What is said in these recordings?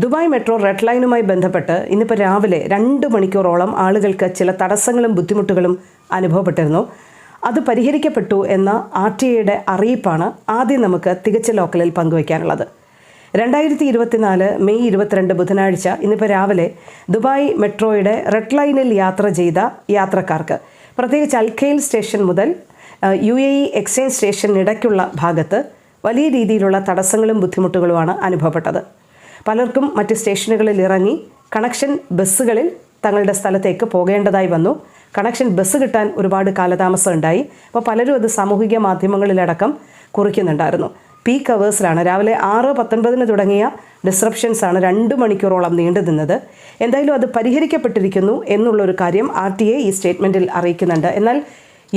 Dubai metro red ലൈനുമായി ബന്ധപ്പെട്ട് ഇന്നിപ്പോൾ രാവിലെ രണ്ട് മണിക്കൂറോളം ആളുകൾക്ക് ചില തടസ്സങ്ങളും ബുദ്ധിമുട്ടുകളും അനുഭവപ്പെട്ടിരുന്നു. അത് പരിഹരിക്കപ്പെട്ടു എന്ന ആർ ടി ഐയുടെ അറിയിപ്പാണ് ആദ്യം നമുക്ക് തികച്ച ലോക്കലിൽ പങ്കുവയ്ക്കാനുള്ളത്. രണ്ടായിരത്തി ഇരുപത്തിനാല് മെയ് ഇരുപത്തിരണ്ട് ബുധനാഴ്ച ഇന്നിപ്പോൾ രാവിലെ ദുബായ് മെട്രോയുടെ റെഡ് ലൈനിൽ യാത്ര ചെയ്ത യാത്രക്കാർക്ക് പ്രത്യേകിച്ച് അൽഖയിൽ സ്റ്റേഷൻ മുതൽ യു എ ഇ എക്സ്ചേഞ്ച് സ്റ്റേഷനിടയ്ക്കുള്ള ഭാഗത്ത് വലിയ രീതിയിലുള്ള തടസ്സങ്ങളും ബുദ്ധിമുട്ടുകളുമാണ് അനുഭവപ്പെട്ടത്. പലർക്കും മറ്റ് സ്റ്റേഷനുകളിൽ ഇറങ്ങി കണക്ഷൻ ബസ്സുകളിൽ തങ്ങളുടെ സ്ഥലത്തേക്ക് പോകേണ്ടതായി വന്നു. കണക്ഷൻ ബസ് കിട്ടാൻ ഒരുപാട് കാലതാമസം ഉണ്ടായി. അപ്പോൾ പലരും അത് സാമൂഹിക മാധ്യമങ്ങളിലടക്കം കുറിക്കുന്നുണ്ടായിരുന്നു. പീക്ക് അവേഴ്സിലാണ് രാവിലെ ആറ് പത്തൊൻപതിന് തുടങ്ങിയ ഡിസ്റപ്ഷൻസ് ആണ് രണ്ട് മണിക്കൂറോളം നീണ്ടു നിന്നത്. എന്തായാലും അത് പരിഹരിക്കപ്പെട്ടിരിക്കുന്നു എന്നുള്ളൊരു കാര്യം ആർ ടി എ ഈ സ്റ്റേറ്റ്മെന്റിൽ അറിയിക്കുന്നുണ്ട്. എന്നാൽ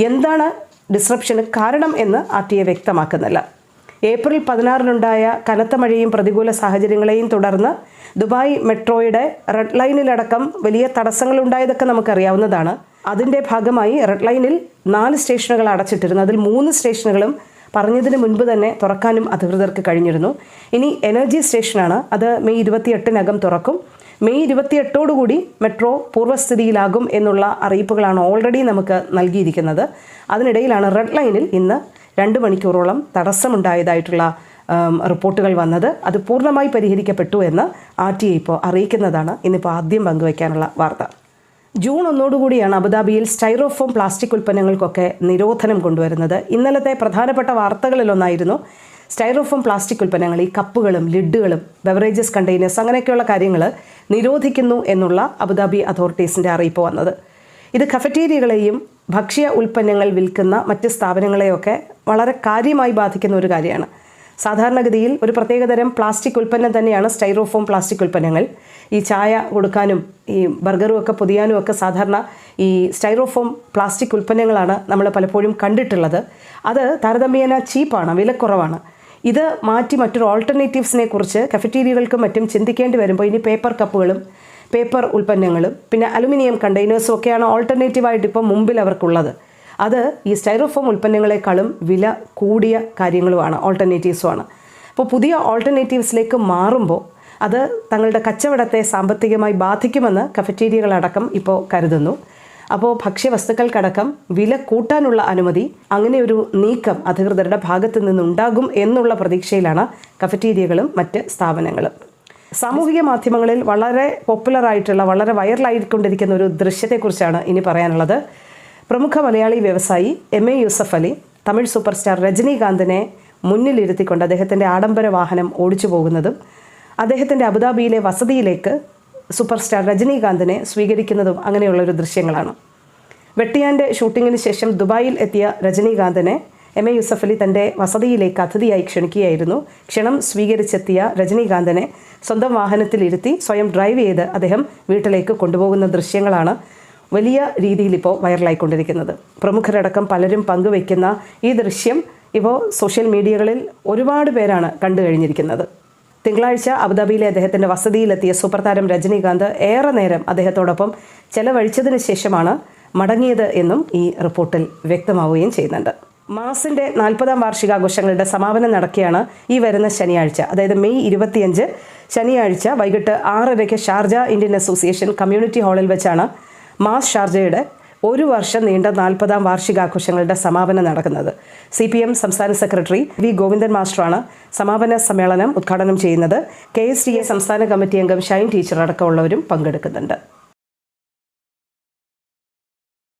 എന്താണ് ഡിസ്റപ്ഷന് കാരണം എന്ന് ആർ ടി എ വ്യക്തമാക്കുന്നില്ല. ഏപ്രിൽ പതിനാറിനുണ്ടായ കനത്ത മഴയും പ്രതികൂല സാഹചര്യങ്ങളെയും തുടർന്ന് ദുബായ് മെട്രോയുടെ റെഡ് ലൈനിലടക്കം വലിയ തടസ്സങ്ങൾ ഉണ്ടായതൊക്കെ നമുക്കറിയാവുന്നതാണ്. അതിന്റെ ഭാഗമായി റെഡ് ലൈനിൽ നാല് സ്റ്റേഷനുകൾ അടച്ചിട്ടിരുന്നു. അതിൽ മൂന്ന് സ്റ്റേഷനുകളും പറഞ്ഞതിന് മുൻപ് തന്നെ തുറക്കാനും അധികൃതർക്ക് കഴിഞ്ഞിരുന്നു. ഇനി എനർജി സ്റ്റേഷനാണ്. അത് മെയ് ഇരുപത്തിയെട്ടിനകം തുറക്കും. മെയ് ഇരുപത്തിയെട്ടോടുകൂടി മെട്രോ പൂർവസ്ഥിതിയിലാകും എന്നുള്ള അറിയിപ്പുകളാണ് ഓൾറെഡി നമുക്ക് നൽകിയിരിക്കുന്നത്. അതിനിടയിലാണ് റെഡ് ലൈനിൽ ഇന്ന് രണ്ട് മണിക്കൂറോളം തടസ്സമുണ്ടായതായിട്ടുള്ള റിപ്പോർട്ടുകൾ വന്നത് അത് പൂർണമായി പരിഹരിക്കപ്പെട്ടു എന്ന് ആർ ടി ഐ ഇപ്പോൾ അറിയിക്കുന്നതാണ്. ഇന്നിപ്പോൾ ആദ്യം പങ്കുവയ്ക്കാനുള്ള വാർത്ത. ജൂൺ ഒന്നോടുകൂടിയാണ് അബുദാബിയിൽ സ്റ്റൈറോഫോം പ്ലാസ്റ്റിക് ഉൽപ്പന്നങ്ങൾക്കൊക്കെ നിരോധനം കൊണ്ടുവരുന്നത്. ഇന്നലത്തെ പ്രധാനപ്പെട്ട വാർത്തകളിലൊന്നായിരുന്നു സ്റ്റൈറോഫോം പ്ലാസ്റ്റിക് ഉൽപ്പന്നങ്ങൾ ഈ കപ്പുകളും ലിഡുകളും ബെവറേജസ് കണ്ടെയ്നേഴ്സ് അങ്ങനെയൊക്കെയുള്ള കാര്യങ്ങൾ നിരോധിക്കുന്നു എന്നുള്ള അബുദാബി അതോറിറ്റീസിന്റെ അറിയിപ്പ് വന്നത്. ഇത് കഫറ്റീരിയകളെയും ഭക്ഷ്യ ഉൽപ്പന്നങ്ങൾ വിൽക്കുന്ന മറ്റ് സ്ഥാപനങ്ങളെയൊക്കെ വളരെ കാര്യമായി ബാധിക്കുന്ന ഒരു കാര്യമാണ്. സാധാരണഗതിയിൽ ഒരു പ്രത്യേകതരം പ്ലാസ്റ്റിക് ഉൽപ്പന്നം തന്നെയാണ് സ്റ്റൈറോഫോം പ്ലാസ്റ്റിക് ഉൽപ്പന്നങ്ങൾ. ഈ ചായ കൊടുക്കാനും ഈ ബർഗറും ഒക്കെ പൊതിയാനും ഒക്കെ സാധാരണ ഈ സ്റ്റൈറോഫോം പ്ലാസ്റ്റിക് ഉൽപ്പന്നങ്ങളാണ് നമ്മൾ പലപ്പോഴും കണ്ടിട്ടുള്ളത്. അത് താരതമ്യേന ചീപ്പാണ് വിലക്കുറവാണ്. ഇത് മാറ്റി മറ്റൊരു ഓൾട്ടർനേറ്റീവ്സിനെ കുറിച്ച് കഫറ്റീരിയകൾക്കും മറ്റും ചിന്തിക്കേണ്ടി വരുമ്പോൾ ഇനി പേപ്പർ കപ്പുകളും പേപ്പർ ഉൽപ്പന്നങ്ങളും പിന്നെ അലുമിനിയം കണ്ടെയ്നേഴ്സും ഒക്കെയാണ് ഓൾട്ടർനേറ്റീവായിട്ട് ഇപ്പോൾ മുമ്പിൽ അവർക്കുള്ളത്. അത് ഈ സ്റ്റൈറോഫോം ഉൽപ്പന്നങ്ങളെക്കാളും വില കൂടിയ കാര്യങ്ങളുമാണ് ഓൾട്ടർനേറ്റീവ്സുമാണ് അപ്പോൾ പുതിയ ഓൾട്ടർനേറ്റീവ്സിലേക്ക് മാറുമ്പോൾ അത് തങ്ങളുടെ കച്ചവടത്തെ സാമ്പത്തികമായി ബാധിക്കുമെന്ന് കഫറ്റീരിയകളടക്കം ഇപ്പോൾ കരുതുന്നു. അപ്പോൾ ഭക്ഷ്യവസ്തുക്കൾക്കടക്കം വില കൂട്ടാനുള്ള അനുമതി അങ്ങനെയൊരു നീക്കം അധികൃതരുടെ ഭാഗത്തു നിന്നുണ്ടാകും എന്നുള്ള പ്രതീക്ഷയിലാണ് കഫറ്റീരിയകളും മറ്റ് സ്ഥാപനങ്ങളും. സാമൂഹിക മാധ്യമങ്ങളിൽ വളരെ പോപ്പുലറായിട്ടുള്ള വളരെ വൈറലായിക്കൊണ്ടിരിക്കുന്ന ഒരു ദൃശ്യത്തെക്കുറിച്ചാണ് ഇനി പറയാനുള്ളത്. പ്രമുഖ മലയാളി വ്യവസായി M A Yusuf Ali Tamil super star രജനീകാന്തിനെ മുന്നിലിരുത്തിക്കൊണ്ട് അദ്ദേഹത്തിന്റെ ആഡംബര വാഹനം ഓടിച്ചു പോകുന്നതും അദ്ദേഹത്തിന്റെ അബുദാബിയിലെ വസതിയിലേക്ക് സൂപ്പർ സ്റ്റാർ രജനീകാന്തിനെ സ്വീകരിക്കുന്നതും അങ്ങനെയുള്ളൊരു ദൃശ്യങ്ങളാണ്. വെട്ടിയാന്റെ ഷൂട്ടിങ്ങിന് ശേഷം ദുബായിൽ എത്തിയ രജനീകാന്തിനെ എം എ യൂസഫ് അലി തന്റെ വസതിയിലേക്ക് അതിഥിയായി ക്ഷണിക്കുകയായിരുന്നു. ക്ഷണം സ്വീകരിച്ചെത്തിയ രജനീകാന്തിനെ സ്വന്തം വാഹനത്തിലിരുത്തി സ്വയം ഡ്രൈവ് ചെയ്ത് അദ്ദേഹം വീട്ടിലേക്ക് കൊണ്ടുപോകുന്ന ദൃശ്യങ്ങളാണ് വലിയ രീതിയിൽ ഇപ്പോൾ വൈറലായിക്കൊണ്ടിരിക്കുന്നത്. പ്രമുഖരടക്കം പലരും പങ്കുവയ്ക്കുന്ന ഈ ദൃശ്യം ഇപ്പോൾ സോഷ്യൽ മീഡിയകളിൽ ഒരുപാട് പേരാണ് കണ്ടു കഴിഞ്ഞിരിക്കുന്നത്. തിങ്കളാഴ്ച അബുദാബിയിലെ അദ്ദേഹത്തിന്റെ വസതിയിലെത്തിയ സൂപ്പർ താരം രജനീകാന്ത് ഏറെ നേരം അദ്ദേഹത്തോടൊപ്പം ചെലവഴിച്ചതിന് ശേഷമാണ് മടങ്ങിയത് എന്നും ഈ റിപ്പോർട്ടിൽ വ്യക്തമാവുകയും ചെയ്യുന്നുണ്ട്. മാസിന്റെ നാൽപ്പതാം വാർഷികാഘോഷങ്ങളുടെ സമാപനം നടക്കുകയാണ് ഈ വരുന്ന ശനിയാഴ്ച. അതായത് മെയ് ഇരുപത്തിയഞ്ച് ശനിയാഴ്ച വൈകിട്ട് ആറരയ്ക്ക് ഷാർജ ഇന്ത്യൻ അസോസിയേഷൻ കമ്മ്യൂണിറ്റി ഹാളിൽ വെച്ചാണ് മാസ് ഷാർജയുടെ ഒരു വർഷം നീണ്ട നാൽപ്പതാം വാർഷികാഘോഷങ്ങളുടെ സമാപനം നടക്കുന്നത്. സി പി എം സംസ്ഥാന സെക്രട്ടറി വി ഗോവിന്ദൻ മാസ്റ്ററാണ് സമാപന സമ്മേളനം ഉദ്ഘാടനം ചെയ്യുന്നത്. കെ എസ് ഡി എ സംസ്ഥാന കമ്മിറ്റി അംഗം ഷൈൻ ടീച്ചർ അടക്കമുള്ളവരും പങ്കെടുക്കുന്നുണ്ട്.